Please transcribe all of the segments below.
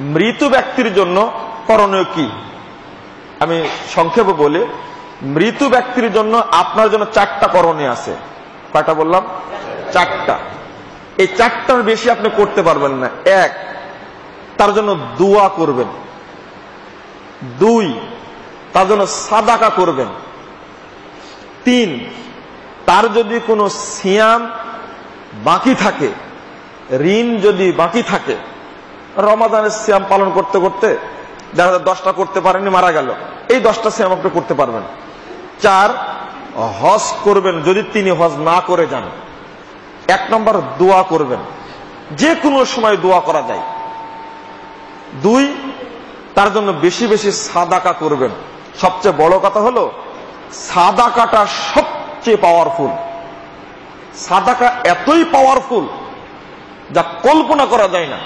মৃত ব্যক্তির জন্য করণীয় কি? আমি সংক্ষেপে বলি, মৃত ব্যক্তির জন্য আপনার জন্য চারটা করণীয় আছে। কয়টা বললাম? চারটা। এই চারটার বেশি আপনি করতে পারবেন না। এক, তার জন্য দোয়া করবেন। দুই, তার জন্য সাদাকা করবেন। তিন, তার যদি কোনো সিয়াম বাকি থাকে, ঋণ যদি বাকি থাকে রমাদানের সিয়াম পালন করতে করতে দেখা যায় দশটা করতে পারেনি, মারা গেল। এই দশটা সিয়াম আপনি করতে পারবেন। চার, হজ করবেন যদি তিনি হজ না করে যান। এক নম্বর, দোয়া করবেন। যে কোনো সময় দোয়া করা যায়। দুই, তার জন্য বেশি বেশি সাদাকা করবেন। সবচেয়ে বড় কথা হলো, সাদাকাটা সবচেয়ে পাওয়ারফুল সাদাকা এতই পাওয়ারফুল যা কল্পনা করা যায় না।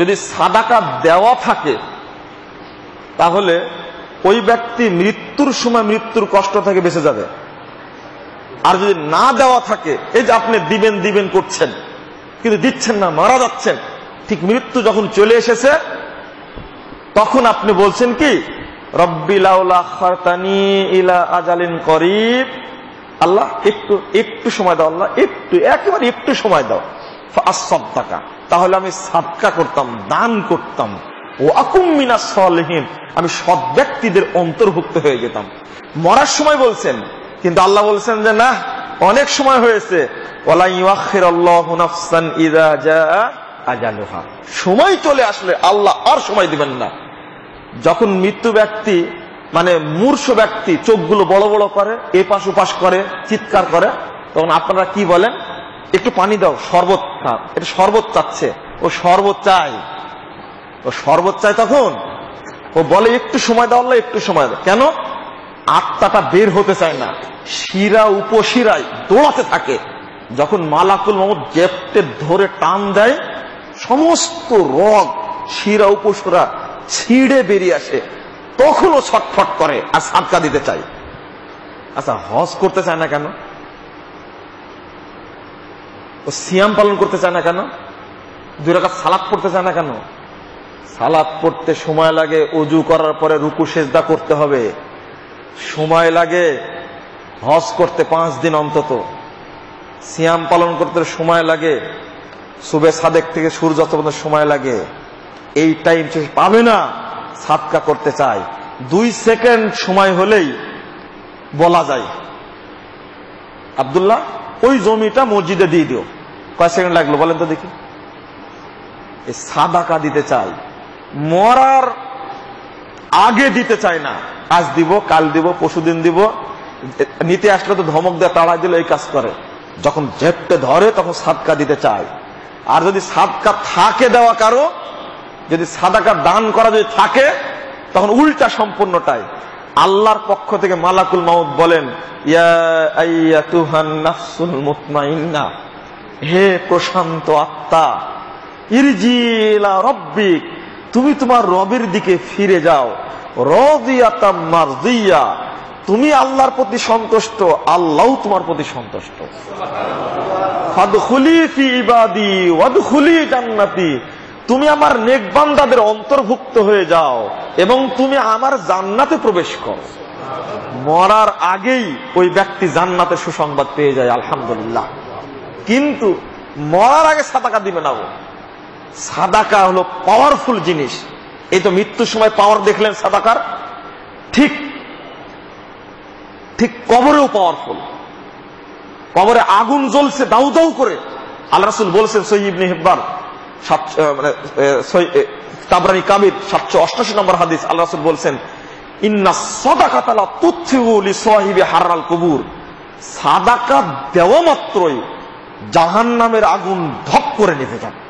যদি সাদাকা দেওয়া থাকে, তাহলে ওই ব্যক্তি মৃত্যুর সময় মৃত্যুর কষ্ট থেকে বেঁচে যাবে। আর যদি না দেওয়া থাকে, এই যে আপনি দিবেন দিবেন করছেন, কিন্তু দিচ্ছেন না, মারা যাচ্ছেন, ঠিক মৃত্যু যখন চলে এসেছে, তখন আপনি বলছেন কি রব্বিলাউলানি ইলা আজালিন করিব। আল্লাহ, একটু একটু সময় দাও, আল্লাহ, একটু, একেবারে একটু সময় দাও। তাহলে আমি সাদকা করতাম, দান করতাম। ও আকুমিনা সলহীন। আমি সৎ ব্যক্তিদের অন্তর্ভুক্ত হয়ে যেতাম। মরার সময় বলছেন, কিন্তু আল্লাহ বলছেন যে না অনেক সময় হয়েছে। সময় চলে আসলে আল্লাহ আর সময় দিবেন না। যখন মৃত্যু ব্যক্তি মানে মূর্ষ ব্যক্তি, চোখগুলো বড় বড় করে এ পাশ করে, চিৎকার করে, তখন আপনারা কি বলেন? একটু পানি দাও, শরবত এটা শরবত চাচ্ছে। ও শরবত চাই ও শরবত চাই তখন? ও বলে, একটু সময় দাও আল্লাহ, একটু সময় দাও। কেন? আত্মাটা বের হতে চায় না। শিরা উপশিরায় দৌড়াতে থাকে। যখন মালাকুল মোহাম্মদ জেপটে ধরে টান দেয়, সমস্ত রগ, শিরা উপসরা ছিঁড়ে বেরিয়ে আসে। তখনও ছটফট করে আর সাদকা দিতে চাই আচ্ছা হজ করতে চায় না কেন? ও সিয়াম পালন করতে চায় না কেন? দুই রাখা সালাদ পড়তে চায় না কেন? সালাদ পড়তে সময় লাগে, অজু করার পরে রুকু, সেজদা করতে হবে। সময় লাগে, হজ করতে পাঁচ দিন অন্তত। সিয়াম পালন করতে সময় লাগে, সুবে সাদেক থেকে সূর্য পর্যন্ত সময় লাগে। এই টাইম সে পাবে না সাতকা করতে চায়। দুই সেকেন্ড সময় হলেই বলা যায়। আবদুল্লাহ ওই জমিটা মসজিদে দিয়ে দিও। কয় সেকেন্ড লাগল বলেন তো দেখি। সাদাকা দিতে চাই। মরার আগে দিতে চায় না। আজ দিব, কাল দিব পশুদিন দিব। নিতে আসলে তো ধমক দেয় তাড়াই দিলে এই কাজ করে। যখন জেপটে ধরে তখন সাদকা দিতে চায় আর যদি সাদকা থাকে দেওয়া কারও, যদি সাদাকা দান করা যদি থাকে, তখন উল্টা সম্পূর্ণটাই। আল্লাহর পক্ষ থেকে মালাকুল মাউদ বলেন হে প্রশান্ত আত্মা, ইরজিলা রব্বিক, তুমি তোমার রবের দিকে ফিরে যাও। রদিয়া তুমি আল্লাহর প্রতি সন্তুষ্ট আল্লাহ তোমার প্রতি সন্তুষ্ট। তুমি আমার নেকবান্দাদের অন্তর্ভুক্ত হয়ে যাও। এবং তুমি আমার জান্নাতে প্রবেশ করো। মরার আগেই ওই ব্যক্তি জান্নাতে সুসংবাদ পেয়ে যায়, আলহামদুলিল্লাহ। কিন্তু মরার আগে সাদাকা দিবে না ও। সাদাকা হলো পাওয়ারফুল জিনিস। এই তো মৃত্যুর সময় পাওয়ার দেখলেন সাদাকার। ঠিক ঠিক কবরেও পাওয়ারফুল কবরে আগুন জ্বলছে দাউ দাউ করে। আল্লাহ রাসুল বলছেন সৈবনে হেব্বার মানে তাবরানি সাতশো অষ্টাশি নম্বর হাদিস, আল্লাহ রাসুল বলছেন, ইন্না হারাল কবুর। সাদাকা দেওয়া মাত্রই জাহান নামের আগুন করে নিভে যাবে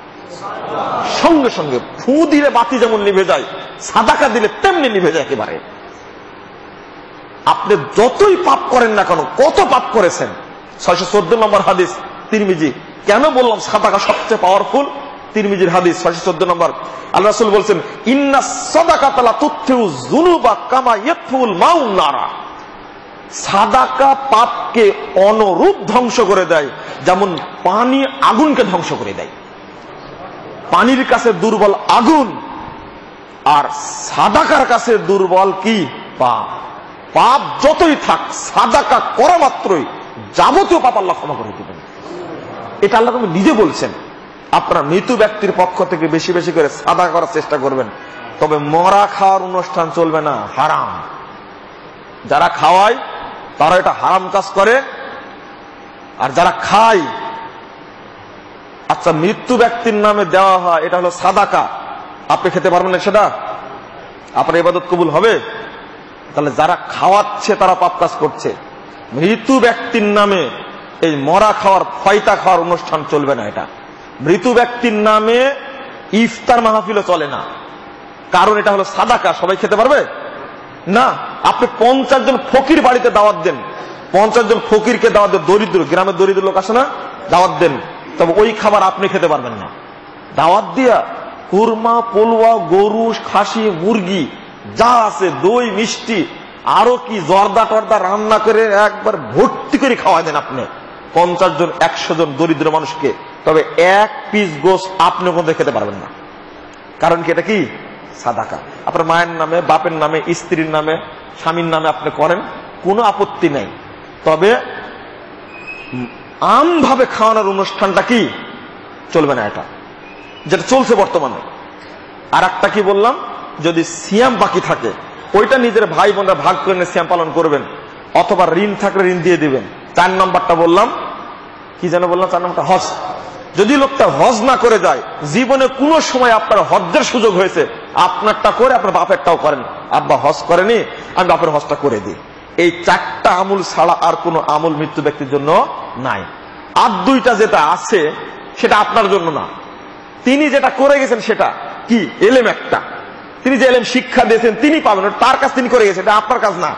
সঙ্গে সঙ্গে ফু দিলে বাতি যেমন নিভে যায়, সাদাকা দিলে তেমনি নিভে যায় একেবারে। আপনি যতই পাপ করেন না কেন, কত পাপ করেছেন? ছয়শো চোদ্দ নম্বর হাদিস, তিরমিজি, কেন বললাম সাদাকা সবচেয়ে পাওয়ারফুল তিরমিজির হাদিস, ছয়শো চোদ্দ নম্বর। আল্লাহ রাসুল বলছেন, ইন্না সদাকা তালা তুথেউ জুনুবা কামা ইয়থুল মাউ নারা। সাদাকা পাপকে অনুরূপ ধ্বংস করে দেয়, যেমন পানি আগুনকে ধ্বংস করে দেয়। পানির কাছে দুর্বল আগুন, আর সাদাকার কাছে দুর্বল কি? পাপ। পাপ যতই থাক, সাদাকা করা মাত্রই যাবতীয় পাপ আল্লাহ ক্ষমা করে দিবেন। এটা আল্লাহ নিজে বলছেন। আপনারা মৃত্যু ব্যক্তির পক্ষ থেকে বেশি বেশি করে সাদা করার চেষ্টা করবেন। তবে মরা খাওয়ার অনুষ্ঠান চলবে না, হারাম। যারা খাওয়ায়, তারা এটা হারাম কাজ করে। আর যারা খায় আচ্ছা মৃত্যু ব্যক্তির নামে দেওয়া হয়, এটা হলো সাদাকা। আপনি খেতে পারবেন না সেটা? আপনার ইবাদত কবুল হবে? তাহলে যারা খাওয়াচ্ছে, তারা পাপ কাজ করছে। মৃত্যু ব্যক্তির নামে এই মরা খাওয়ার ফয়তা খাওয়ার অনুষ্ঠান চলবে না এটা। মৃত্যু ব্যক্তির নামে ইফতার মাহফিলও চলে না। কারণ এটা হলো সাদাকা, সবাই খেতে পারবে? না, আপনি পঞ্চাশ জন ফকির বাড়িতে দাওয়াত দেন। পঞ্চাশ জন ফকিরকে দাওয়াত দেন। দরিদ্র, গ্রামের দরিদ্র লোক আসে না, দাওয়াত দেন। তবে ওই খাবার আপনি খেতে পারবেন না। দাওয়াত দিয়া কুরমা, পোলুয়া, গরু, খাসি, মুরগি, যা আছে, দই, মিষ্টি, আরও কি জর্দা টর্দা রান্না করে একবার ভর্তি করে খাওয়া দেন আপনি। পঞ্চাশ জন, একশো জন দরিদ্র মানুষকে। তবে এক পিস গোস আপনি ওখানে খেতে পারবেন না। কারণ কি, এটা কি? সাদাকা। আপনার মায়ের নামে, বাপের নামে, স্ত্রীর নামে, স্বামীর নামে আপনি করেন, কোনো আপত্তি নেই। তবে আমভাবে খাওয়ানোর অনুষ্ঠানটা কি? চলবে না এটা। যেটা চলছে বর্তমানে। আর একটা কি বললাম? যদি সিয়াম বাকি থাকে, ওইটা নিজের ভাই বোনরা ভাগ করে নিয়ে সিয়াম পালন করবেন, অথবা ঋণ থাকলে ঋণ দিয়ে দিবেন। চার নম্বরটা বললাম। কি যেন বললাম? চার নম্বরটা হজ। যদি লোকটা হজ না করে যায়, জীবনে কোনো সময় আপনার হজ্জের সুযোগ হয়েছে, আপনারটা করে আপনার বাপেরটাও করেন। আব্বা হজ করেনি, আমি বাপের হজটা করে দিই। এই চারটা আমুল ছাড়া আর কোনো আমুল মৃত্যু ব্যক্তির জন্য নাই। আর দুইটা যেটা আছে, সেটা আপনার জন্য না। তিনি যেটা করে গেছেন সেটা কি? এলেম একটা। তিনি যে এলেম শিক্ষা দিয়েছেন, তিনি পাবেন তার কাজ তিনি করে গেছেন, এটা আপনার কাজ না।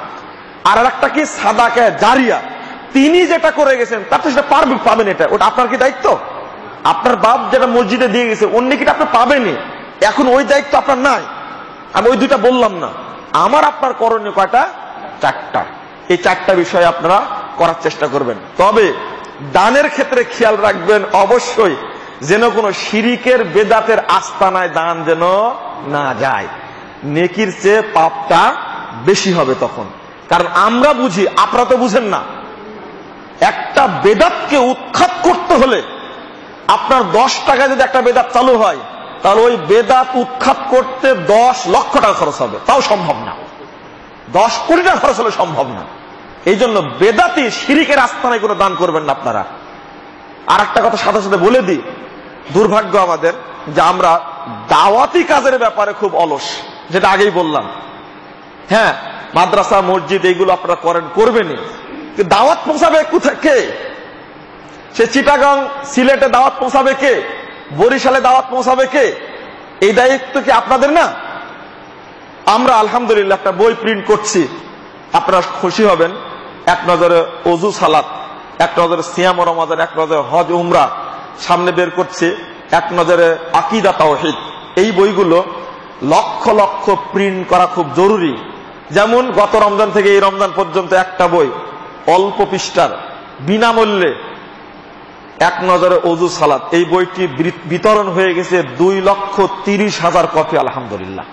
আর একটা কি? সাদাকে জারিয়া। তিনি যেটা করে গেছেন, তার তো সেটা পারবে, পাবেন এটা। ওটা আপনার কি দায়িত্ব? আপনার বাপ যেটা মসজিদে দিয়ে গেছে, অন্য কিটা আপনি পাবেনই? এখন ওই দায়িত্ব আপনার নাই। আমি ওই দুইটা বললাম না। আমার আপনার করণীয় কয়টা? চারটা। এই চারটা বিষয়ে আপনারা করার চেষ্টা করবেন। তবে দানের ক্ষেত্রে খেয়াল রাখবেন অবশ্যই যেন কোনো শিরিকের, বেদাতের আস্তানায় দান যেন না যায়। নেকির চেয়ে পাপটা বেশি হবে তখন। কারণ আমরা বুঝি, আপনারা তো বুঝেন না। একটা বেদাতকে উৎখাত করতে হলে আপনার দশ টাকা যদি একটা বেদাত চালু হয়, তাহলে ওই বেদাত উৎখাত করতে দশ লক্ষ টাকা খরচ হবে। তাও সম্ভব না। দশ কোটি টাকা খরচ হলে সম্ভব না। এই জন্য বেদাতি শিরিকের আস্থানায় কোনো দান করবেন না আপনারা। আর একটা কথা সাথে সাথে বলে দিই। দুর্ভাগ্য আমাদের যে আমরা দাওয়াতি কাজের ব্যাপারে খুব অলস, যেটা আগেই বললাম। হ্যাঁ মাদ্রাসা, মসজিদ, এইগুলো আপনারা করেন, করবেনই। দাওয়াত পৌঁছাবে কোথায়? কে? সে চিটাগং সিলেটে দাওয়াত পৌঁছাবে কে? বরিশালে দাওয়াত পৌঁছাবে কে? এই দায়িত্ব কি আপনাদের না? আমরা আলহামদুলিল্লাহ একটা বই প্রিন্ট করছি। আপনারা খুশি হবেন। এক নজরে অজু সালাত, এক নজরে সিয়াম রমাদান এক নজরে হজ, উমরা সামনে বের করছি। এক নজরে আকিদা তাওহিদ। এই বইগুলো লক্ষ লক্ষ প্রিন্ট করা খুব জরুরি। যেমন গত রমজান থেকে এই রমজান পর্যন্ত একটা বই অল্প পৃষ্ঠার বিনামূল্যে এক নজরে অজু সালাত। এই বইটি বিতরণ হয়ে গেছে দুই লক্ষ তিরিশ হাজার কপি, আলহামদুলিল্লাহ।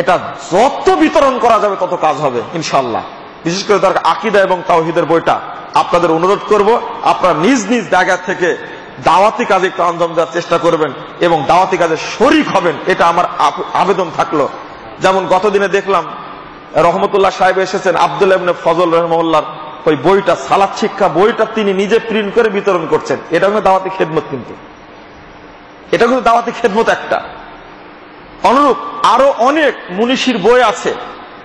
এটা যত বিতরণ করা যাবে, তত কাজ হবে ইনশাল্লাহ বিশেষ করে তার আকিদা এবং তাওহিদের বইটা আপনাদের অনুরোধ করব, আপনারা নিজ নিজ জায়গা থেকে দাওয়াতি কাজে একটু আঞ্জাম দেওয়ার চেষ্টা করবেন এবং দাওয়াতি কাজে শরিক হবেন, এটা আমার আবেদন থাকল। যেমন গতদিনে দেখলাম, রহমতুল্লাহ সাহেব এসেছেন, আব্দুল ইবনে ফজল রহমুল্লার ওই বইটা, সালাদ শিক্ষা বইটা তিনি নিজে প্রিন্ট করে বিতরণ করছেন। এটা কিন্তু দাওয়াতি খেদমত কিন্তু। এটা কিন্তু দাওয়াতি খেদমত একটা। অনুরূপ আরও অনেক মুনিশির বই আছে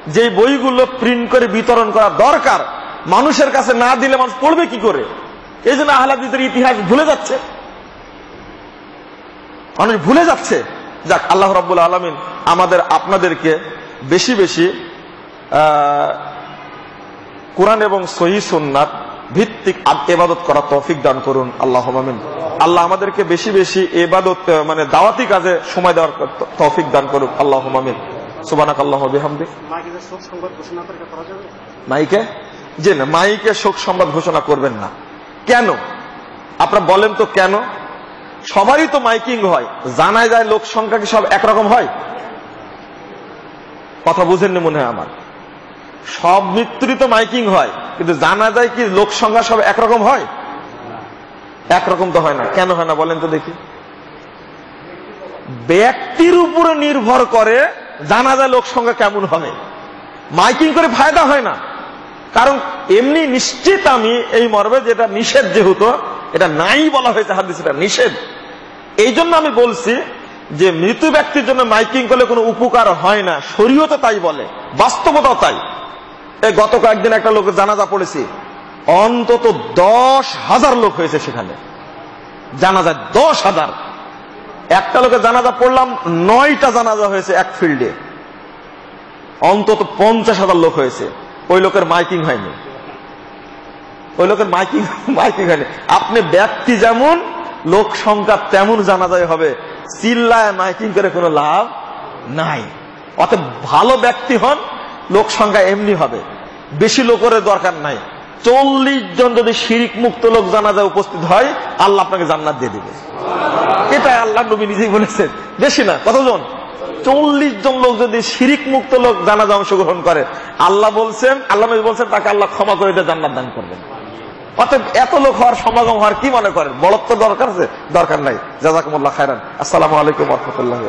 যে বইগুলো প্রিন্ট করে বিতরণ করা দরকার। মানুষের কাছে না দিলে মানুষ পড়বে কি করে? এই জন্য আহলাদিদের ইতিহাস ভুলে যাচ্ছে। মানুষ ভুলে যাচ্ছে। যাক, আল্লাহ রাব্বুল আলমিন আমাদের, আপনাদেরকে বেশি বেশি কোরআন এবং সহি সুন্নাত ভিত্তিক এবাদত করা তৌফিক দান করুন। আল্লাহ আমিন। আল্লাহ আমাদেরকে বেশি বেশি এবাদত মানে দাওয়াতি কাজে সময় দেওয়ার তৌফিক দান করুন আল্লাহ আমিন। সুবানাক আল্লাহ বিহামদি মাইকে? যে না মাইকে শোক সংবাদ ঘোষণা করবেন না। কেন? আপনারা বলেন তো কেন? সবারই তো মাইকিং হয়। জানায় যায় লোক সংখ্যা কি সব একরকম হয়? কথা বুঝেননি মনে হয় আমার। সব মৃত্যুরই তো মাইকিং হয়, কিন্তু জানা যায় কি লোক সংখ্যা সব একরকম হয়? একরকম তো হয় না। কেন হয় না বলেন তো দেখি। ব্যক্তির উপরে নির্ভর করে জানা যায় লোক সংখ্যা কেমন হবে। মাইকিং করে ফায়দা হয় না। কারণ এমনি নিশ্চিত আমি এই মর্মে যেটা নিষেধ যেহেতু, এটা নাই বলা হয়েছে হাদিস, এটা নিষেধ। এই জন্য আমি বলছি যে মৃত ব্যক্তির জন্য মাইকিং করলে কোনো উপকার হয় না। শরীয় তো তাই বলে, বাস্তবতাও তাই। গত কয়েকদিন একটা লোকের জানাজা পড়েছি। অন্তত দশ হাজার লোক হয়েছে সেখানে। জানাজা দশ হাজার। একটা লোকের জানাজা পড়লাম, নয়টা জানাজা হয়েছে এক ফিল্ডে। অন্তত পঞ্চাশ হাজার লোক হয়েছে। ওই লোকের মাইকিং হয়নি। ওই লোকের মাইকিং মাইকিং হয়নি। আপনি ব্যক্তি যেমন, লোক সংখ্যা তেমন জানা যায় হবে। চিল্লায় মাইকিং করে কোনো লাভ নাই। অতএব ভালো ব্যক্তি হন, লোক সংখ্যা এমনি হবে। বেশি লোকের দরকার নাই। চল্লিশ জন যদি শিরিক মুক্ত লোক জানাজায় উপস্থিত হয়, আল্লাহ আপনাকে জান্নাত দিয়ে দিবে। এটা আল্লাহ নবী নিজেই বলেছেন। বেশি না, কতজন? চল্লিশ জন লোক যদি শিরিক মুক্ত লোক জানাজা অংশগ্রহণ করে, আল্লাহ বলছেন, আল্লাহ নবী বলছেন, তাকে আল্লাহ ক্ষমা করে দিয়ে জান্নাত দান করবেন। অতএব এত লোক হওয়ার সমাগম হওয়ার কি মনে করেন? বড়ত্ব দরকার আছে? দরকার নাই। জাজাকুমুল্লাহ খায়রান। আসসালামু আলাইকুম রহমতুল্লাহ